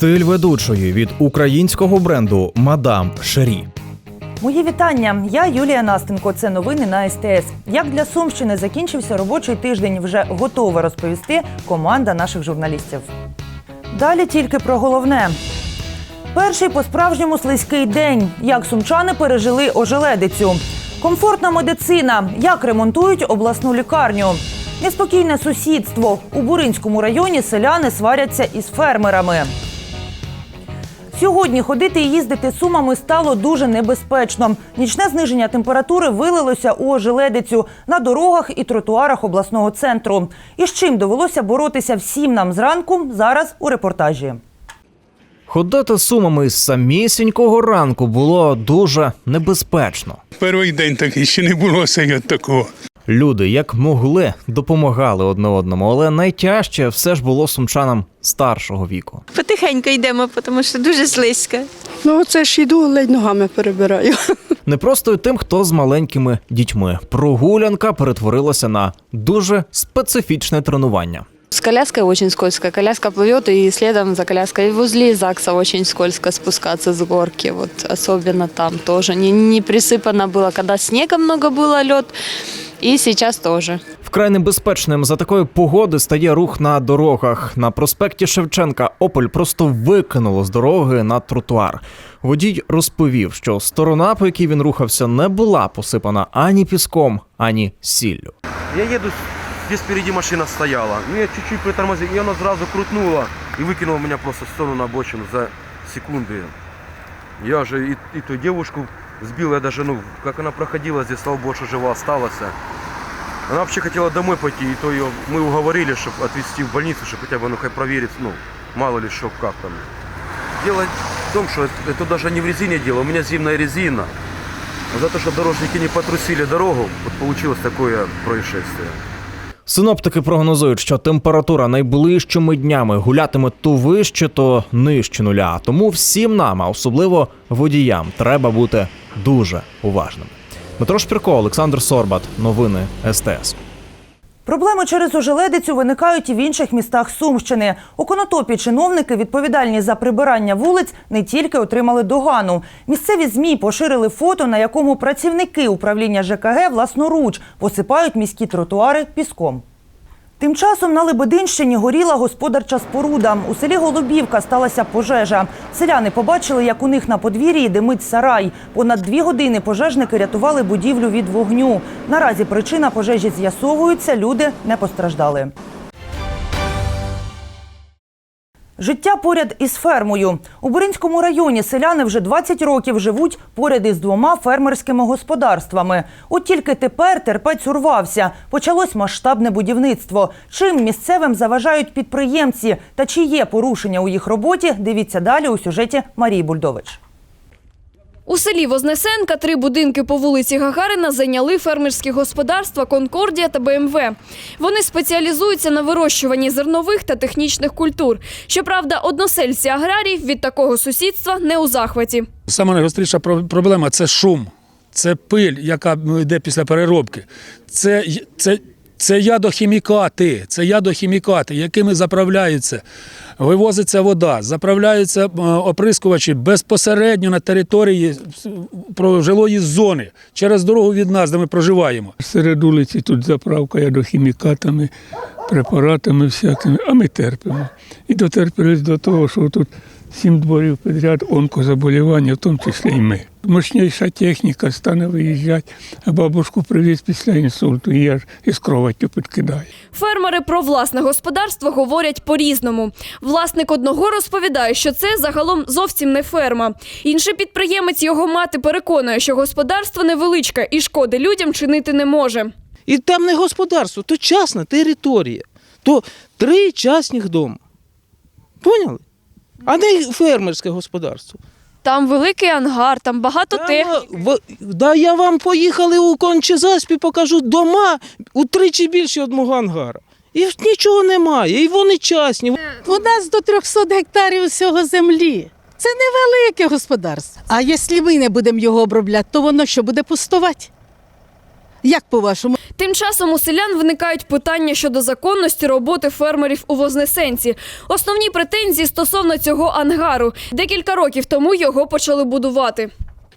Стиль ведучої від українського бренду Мадам Шері. Мої вітання. Я Юлія Настенко. Це новини на СТС. Як для Сумщини закінчився робочий тиждень, вже готова розповісти команда наших журналістів. Далі тільки про головне. Перший по-справжньому слизький день. Як сумчани пережили ожеледицю. Комфортна медицина. Як ремонтують обласну лікарню. Неспокійне сусідство. У Буринському районі селяни сваряться із фермерами. Сьогодні ходити і їздити сумами стало дуже небезпечно. Нічне зниження температури вилилося у ожеледицю на дорогах і тротуарах обласного центру. І з чим довелося боротися всім нам зранку зараз у репортажі. Ходити сумами з самісінького ранку було дуже небезпечно. Перший день такий ще не було сьогодні такого. Люди як могли допомагали одне одному, але найтяжче все ж було сумчанам старшого віку. Потихеньку йдемо, тому що дуже слизько. Ну, це ж іду, ледь ногами перебираю. Не просто й тим, хто з маленькими дітьми. Прогулянка перетворилася на дуже специфічне тренування. С коляской очень скользко. Коляска плывет, и следом за коляской и возле ЗАГСа очень скользко спускаться с горки. Вот особенно там тоже. Не, не присыпано было, когда снега много было, лед. И сейчас тоже. Вкрай небезпечним за такої погоди стає рух на дорогах. На проспекті Шевченка Опель просто викинуло з дороги на тротуар. Водій розповів, що сторона, по якій він рухався, не була посипана ані піском, ані сіллю. Я еду, здесь впереди машина стояла. Ну, я чуть-чуть притормозил, и она сразу крутнула и выкинула меня просто в сторону на обочину за секунды. Я же и, и ту девушку сбил, я даже, ну, как она проходила здесь, слава богу, что жива осталась. Она вообще хотела домой пойти, и то ее мы уговорили, чтобы отвезти в больницу, чтобы хотя бы, ну, хоть проверить, ну, мало ли что, как там. Дело в том, что это, это даже не в резине дело, у меня зимняя резина. А за то, что дорожники не потрусили дорогу, вот получилось такое происшествие. Синоптики прогнозують, що температура найближчими днями гулятиме то вище, то нижче нуля. Тому всім нам, а особливо водіям, треба бути дуже уважними. Дмитро Шпірко, Олександр Сорбат. Новини СТС. Проблеми через ожеледицю виникають і в інших містах Сумщини. У Конотопі чиновники, відповідальні за прибирання вулиць, не тільки отримали догану. Місцеві змі поширили фото, на якому працівники управління ЖКГ власноруч посипають міські тротуари піском. Тим часом на Лебединщині горіла господарча споруда. У селі Голубівка сталася пожежа. Селяни побачили, як у них на подвір'ї димить сарай. Понад дві години пожежники рятували будівлю від вогню. Наразі причина пожежі з'ясовується, люди не постраждали. Життя поряд із фермою. У Буринському районі селяни вже 20 років живуть поряд із двома фермерськими господарствами. От тільки тепер терпець урвався. Почалось масштабне будівництво. Чим місцевим заважають підприємці та чи є порушення у їх роботі, дивіться далі у сюжеті Марії Бульдович. У селі Вознесенка три будинки по вулиці Гагарина зайняли фермерські господарства Конкордія та БМВ. Вони спеціалізуються на вирощуванні зернових та технічних культур. Щоправда, односельці аграрії від такого сусідства не у захваті. Сама найгостріша проблема це шум, це пиль, яка ну, йде після переробки. Це, це, це ядохімікати, це ядохімікати, якими заправляються. Вивозиться вода, заправляються е, оприскувачі безпосередньо на території прожилої зони через дорогу від нас, де ми проживаємо. Серед вулиці тут заправка ядохімікатами, препаратами всякими, а ми терпимо. І дотерпілись до того, що тут сім дворів підряд онкозаболівання, в тому числі і ми. Мощніша техніка стане виїжджати, а бабушку привіз після інсульту, і я ж із кроваттю підкидаю. Фермери про власне господарство говорять по-різному. Власник одного розповідає, що це загалом зовсім не ферма. Інший підприємець його мати переконує, що господарство невеличке і шкоди людям чинити не може. І там не господарство, то частна територія. То три частних дома. Поняли? А не фермерське господарство. Там великий ангар, там багато Та, техніки. в- Да я вам поїхали у Кончезаспі, покажу дома утричі більше від мого ангара. І нічого немає, і вони частні. У нас до 300 гектарів всього землі. Це невелике господарство. А якщо ми не будемо його обробляти, то воно що буде пустувати? Як по-вашому? Тим часом у селян виникають питання щодо законності роботи фермерів у Вознесенці. Основні претензії стосовно цього ангару. Декілька років тому його почали будувати.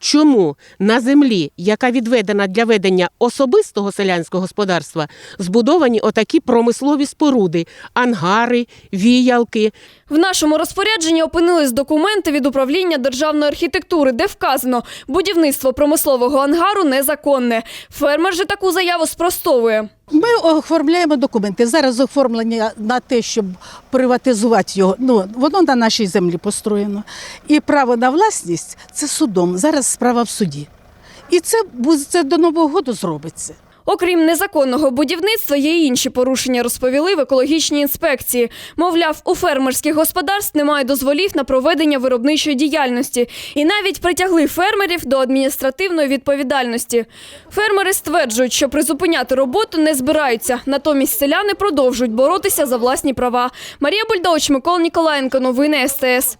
Чому на землі, яка відведена для ведення особистого селянського господарства, збудовані отакі промислові споруди, ангари, віялки, В нашому розпорядженні опинились документи від управління державної архітектури, де вказано, будівництво промислового ангару незаконне. Фермер же таку заяву спростовує. Ми оформляємо документи. Зараз оформлення на те, щоб приватизувати його. Ну воно на нашій землі построєно. І право на власність це судом. Зараз справа в суді. І це це до нового року зробиться. Окрім незаконного будівництва, є й інші порушення, розповіли в екологічній інспекції. Мовляв, у фермерських господарств немає дозволів на проведення виробничої діяльності і навіть притягли фермерів до адміністративної відповідальності. Фермери стверджують, що призупиняти роботу не збираються. Натомість селяни продовжують боротися за власні права. Марія Бульдович, Микола Ніколаєнко, новини СТС.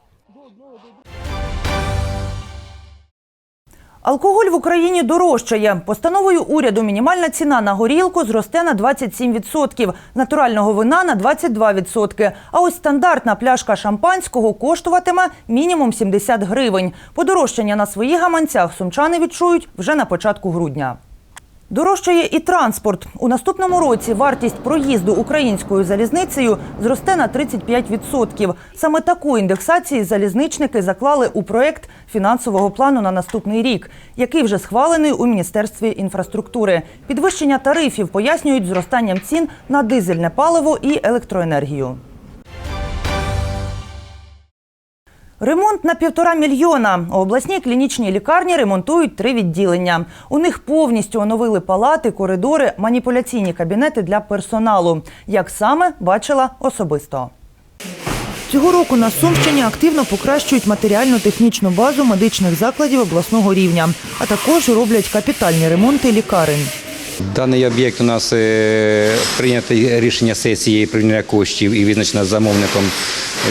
Алкоголь в Україні дорожчає. Постановою уряду мінімальна ціна на горілку зросте на 27%, натурального вина на 22%. А ось стандартна пляшка шампанського коштуватиме мінімум 70 гривень. Подорожчання на своїх гаманцях сумчани відчують вже на початку грудня. Дорожчає і транспорт. У наступному році вартість проїзду українською залізницею зросте на 35%. Саме таку індексацію залізничники заклали у проєкт фінансового плану на наступний рік, який вже схвалений у Міністерстві інфраструктури. Підвищення тарифів пояснюють зростанням цін на дизельне паливо і електроенергію. Ремонт на півтора мільйона. У обласній клінічній лікарні ремонтують три відділення. У них повністю оновили палати, коридори, маніпуляційні кабінети для персоналу. Як саме бачила особисто. Цього року на Сумщині активно покращують матеріально-технічну базу медичних закладів обласного рівня, а також роблять капітальні ремонти лікарень. Даний об'єкт у нас е, прийнято рішення сесії прийняття коштів і визначено замовником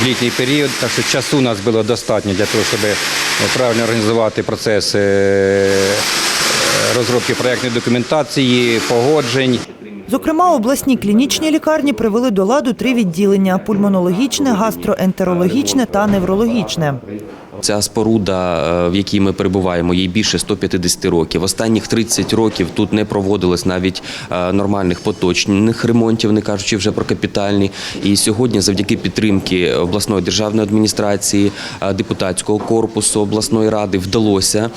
літній період. Так що часу у нас було достатньо для того, щоб е, правильно організувати процес е, розробки проєктної документації, погоджень. Зокрема, обласні клінічні лікарні привели до ладу три відділення: пульмонологічне, гастроентерологічне та неврологічне. Ця споруда, е, в якій ми перебуваємо, їй більше 150 років. Останніх 30 років тут не проводилось навіть е, нормальних поточних ремонтів, не кажучи вже про капітальні. І сьогодні, завдяки підтримки обласної державної адміністрації, е, депутатського корпусу обласної ради, вдалося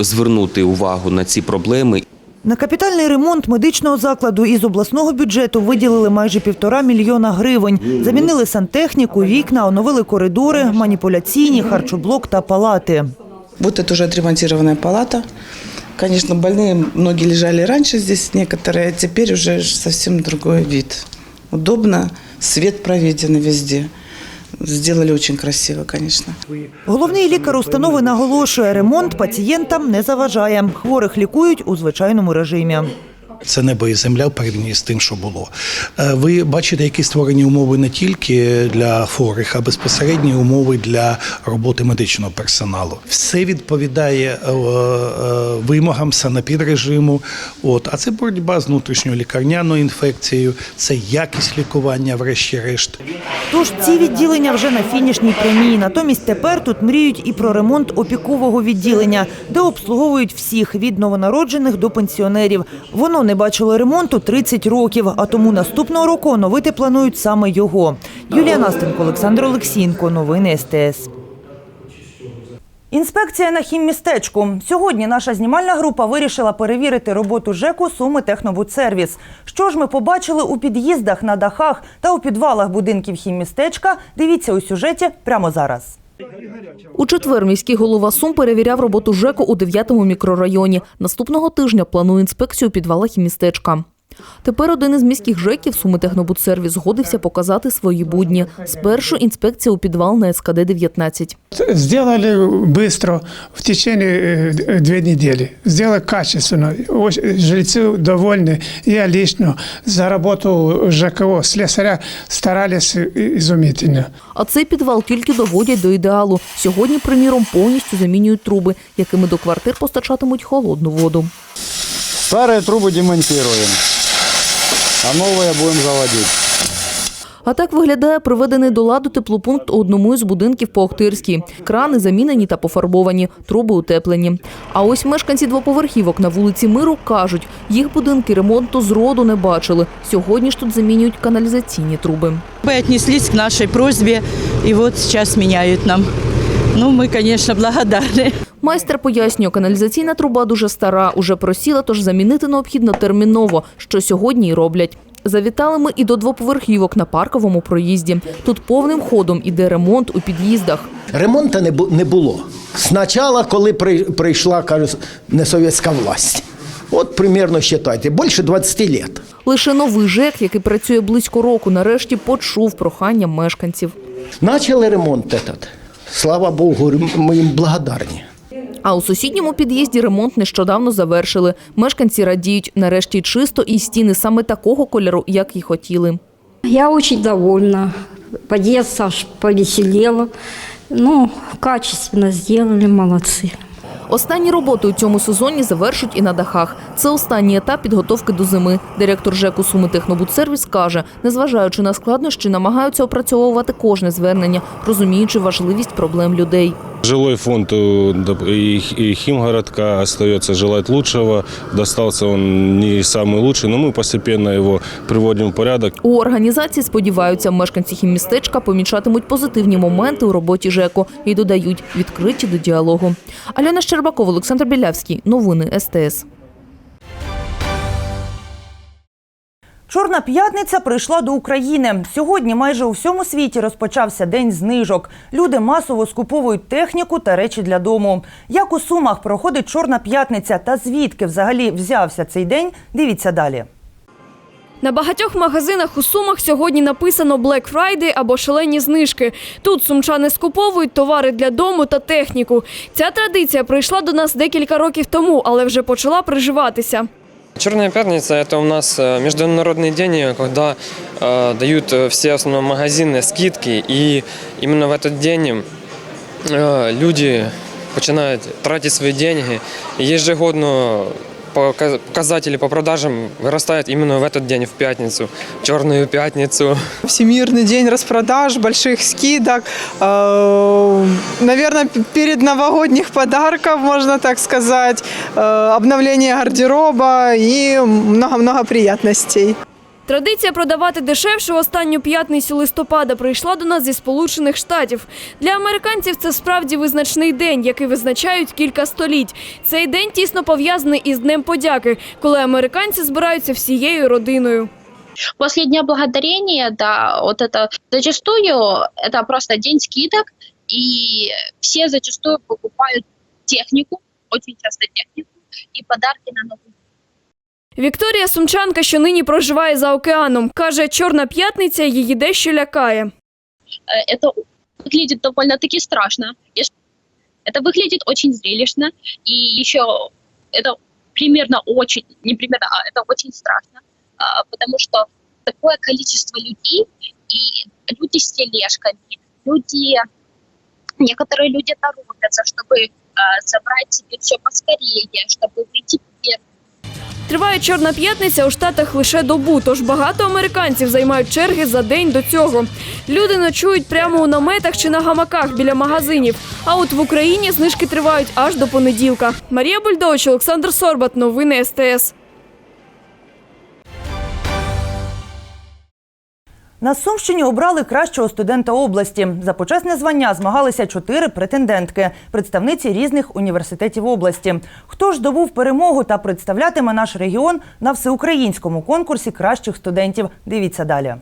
звернути увагу на ці проблеми. На капітальний ремонт медичного закладу із обласного бюджету виділили майже півтора мільйона гривень. Замінили сантехніку, вікна, оновили коридори, маніпуляційні, харчоблок та палати. Вот это уже отремонтированная палата. Конечно, больные многие лежали раньше здесь, некоторые, а теперь уже совсем другой вид. Удобно, свет проведен везде. Сделали очень красиво, конечно. Головний лікар установи наголошує, ремонт пацієнтам не заважає. Хворих лікують у звичайному режимі. Це небо і земля в порівнянні з тим, що було. Е, Ви бачите, які створені умови не тільки для хворих, а безпосередні умови для роботи медичного персоналу. Все відповідає е, е, вимогам санепідрежиму. От, а це боротьба з внутрішньою лікарняною інфекцією, це якість лікування, врешті-решт. Тож ці відділення вже на фінішній прямій. Натомість тепер тут мріють і про ремонт опікового відділення, де обслуговують всіх від новонароджених до пенсіонерів. Воно не бачило ремонту 30 років, а тому наступного року оновити планують саме його. Юлія Настенко, Олександр Олексієнко. Новини СТС. Інспекція на хіммістечку. Сьогодні наша знімальна група вирішила перевірити роботу ЖЕКу Суми Технобудсервіс. Що ж ми побачили у під'їздах, на дахах та у підвалах будинків хіммістечка, дивіться у сюжеті прямо зараз. У четвер міський голова Сум перевіряв роботу ЖЕКу у 9-му мікрорайоні. Наступного тижня планує інспекцію у підвалах і містечка. Тепер один із міських ЖЕКів Суми Технобудсервіс згодився показати свої будні. Спершу інспекція у підвал на СКД-19. Сделали быстро, в течение э, две недели. Сделали качественно. Очень- Жильцы довольны. Я лично за работу ЖКО слесаря старались изумительно. А цей підвал тільки доводять до ідеалу. Сьогодні, приміром, повністю замінюють труби, якими до квартир постачатимуть холодну воду. Старые трубы демонтируем, а новые будем заводить. А так виглядає приведений до ладу теплопункт у одному із будинків по Охтирській. Крани замінені та пофарбовані, труби утеплені. А ось мешканці двоповерхівок на вулиці Миру кажуть, їх будинки ремонту зроду не бачили. Сьогодні ж тут замінюють каналізаційні труби. Вы отнеслись к нашей просьбе, и вот сейчас меняют нам. Ну, мы, конечно, благодарны. Майстер пояснює, каналізаційна труба дуже стара, уже просіла, тож замінити необхідно терміново, що сьогодні й роблять. Завітали ми і до двоповерхівок на парковому проїзді. Тут повним ходом іде ремонт у під'їздах. Ремонту не, було. Спочатку, коли при- прийшла, кажу, несовєтська власть. От примерно вважайте, більше 20 років. Лише новий ЖЕК, який працює близько року, нарешті почув прохання мешканців. Начали ремонт этот. Слава Богу, ми їм благодарні. А у сусідньому під'їзді ремонт нещодавно завершили. Мешканці радіють, нарешті чисто і стіни саме такого кольору, як і хотіли. Я дуже довольна. Під'їзд аж повеселіло. Ну, качественно зробили, молодцы. Останні роботи у цьому сезоні завершать і на дахах. Це останній етап підготовки до зими. Директор ЖЕКу Суми Технобудсервіс каже, незважаючи на складнощі, намагаються опрацьовувати кожне звернення, розуміючи важливість проблем людей. Жилой фонд э, доп- и и Химгородка остается желать лучшего. Достался он не самый лучший, но мы постепенно его приводим в порядок. У організації сподіваються, мешканці хіммістечка помічатимуть позитивні моменти у роботі ЖЕКу і додають відкриті до діалогу. Альона Щербакова, Олександр Білявський. Новини СТС. Чорна п'ятниця прийшла до України. Сьогодні майже у всьому світі розпочався день знижок. Люди масово скуповують техніку та речі для дому. Як у Сумах проходить Чорна п'ятниця та звідки взагалі взявся цей день? Дивіться далі. На багатьох магазинах у Сумах сьогодні написано Black Friday або шалені знижки. Тут сумчани скуповують товари для дому та техніку. Ця традиція прийшла до нас декілька років тому, але вже почала приживатися. Черная пятница – это у нас э, международный день, когда э, дают э, все основные магазины скидки, и именно в этот день э, люди начинают тратить свои деньги. И ежегодно пока- показатели по продажам вырастают именно в этот день, в пятницу, черную пятницу. Всемирный день распродаж, больших скидок, наверное, перед новогодних подарков, можно так сказать, э, обновление гардероба и много-много приятностей. Традиція продавати дешевше в останню п'ятницю листопада прийшла до нас зі Сполучених Штатів. Для американців це справді визначний день, який визначають кілька століть. Цей день тісно пов'язаний із Днем подяки, коли американці збираються всією родиною. После Дня Благодарения, да, вот это зачастую это просто день скидок, и все зачастую покупают технику, очень часто технику, и подарки на Новый Вікторія Сумчанка, що нині проживає за океаном, каже, Чорна п'ятниця її дещо лякає. Э, Это выглядит довольно-таки страшно. Еш- Это выглядит очень зрелищно, и еще это примерно очень, не примерно, а это очень страшно, а, потому что такое количество людей, и люди с тележками, люди, некоторые люди торопятся, чтобы а, забрать себе все поскорее, чтобы выйти первым. Триває Чорна п'ятниця у Штатах лише добу, тож багато американців займають черги за день до цього. Люди ночують прямо у наметах чи на гамаках біля магазинів. А от в Україні знижки тривають аж до понеділка. Марія Бульдович, Олександр Сорбат. Новини СТС. На Сумщині обрали кращого студента області. За почесне звання змагалися чотири претендентки, представниці різних університетів області. Хто ж добув перемогу та представлятиме наш регіон на всеукраїнському конкурсі кращих студентів? Дивіться далі.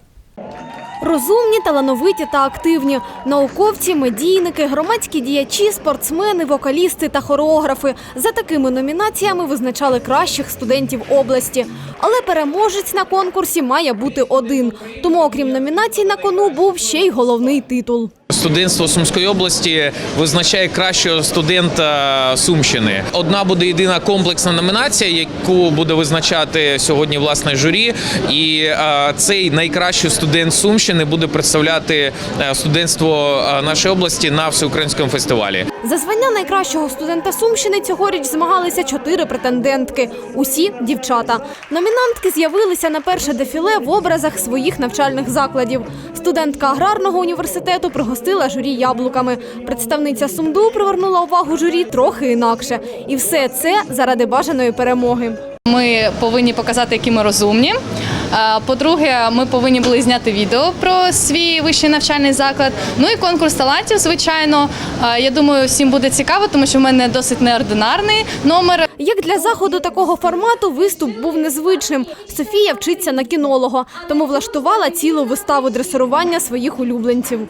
Розумні, талановиті та активні науковці, медійники, громадські діячі, спортсмени, вокалісти та хореографи за такими номінаціями визначали кращих студентів області. Але переможець на конкурсі має бути один. Тому, окрім номінацій на кону, був ще й головний титул. Студентство Сумської області визначає кращого студента Сумщини. Одна буде єдина комплексна номінація, яку буде визначати сьогодні власне журі. І цей найкращий студент Сумщини буде представляти е, студентство е, нашої області на всеукраїнському фестивалі. За звання найкращого студента Сумщини цьогоріч змагалися чотири претендентки. Усі дівчата. Номінантки з'явилися на перше дефіле в образах своїх навчальних закладів. Студентка аграрного університету пригостила журі яблуками. Представниця Сумду привернула увагу журі трохи інакше. І все це заради бажаної перемоги. Ми повинні показати, які ми розумні. Е, По-друге, ми повинні були зняти відео про свій вищий навчальний заклад. Ну і конкурс талантів, звичайно. Е, Я думаю, всім буде цікаво, тому що в мене досить неординарний номер. Як для заходу такого формату виступ був незвичним. Софія вчиться на кінолога, тому влаштувала цілу виставу дресирування своїх улюбленців.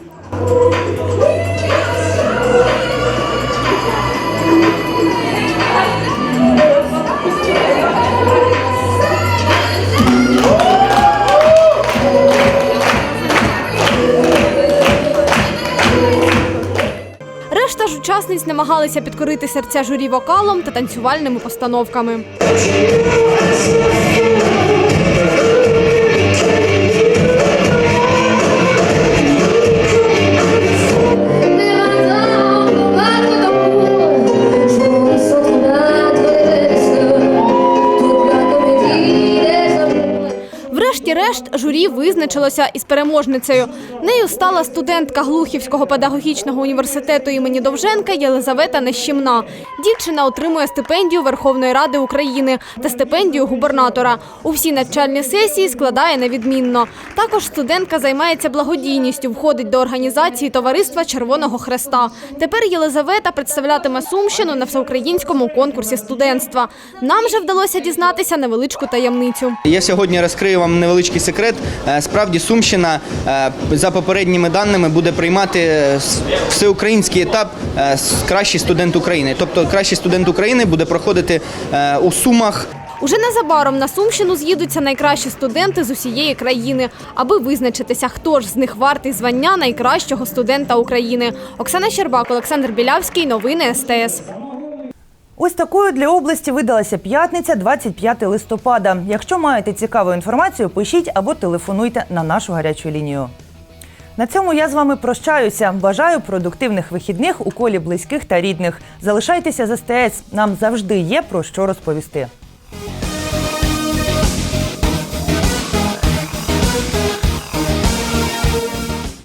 Учасниць намагалися підкорити серця журі вокалом та танцювальними постановками. Врешті-решт журі визначилося із переможницею. Нею стала студентка Глухівського педагогічного університету імені Довженка Єлизавета Нещімна. Дівчина отримує стипендію Верховної Ради України та стипендію губернатора. У всі навчальні сесії складає невідмінно. Також студентка займається благодійністю, входить до організації Товариства Червоного Хреста. Тепер Єлизавета представлятиме Сумщину на всеукраїнському конкурсі студентства. Нам же вдалося дізнатися невеличку таємницю. Я сьогодні розкрию вам невеличкий секрет. Е, Справді Сумщина е, за попередніми даними буде приймати е, всеукраїнський етап е, кращий студент України. Тобто кращий студент України буде проходити е, у Сумах. Уже незабаром на Сумщину з'їдуться найкращі студенти з усієї країни, аби визначитися, хто ж з них вартий звання найкращого студента України. Оксана Щербак, Олександр Білявський. Новини СТС. Ось такою для області видалася п'ятниця, 25 листопада. Якщо маєте цікаву інформацію, пишіть або телефонуйте на нашу гарячу лінію. На цьому я з вами прощаюся. Бажаю продуктивних вихідних у колі близьких та рідних. Залишайтеся з СТС. Нам завжди є про що розповісти.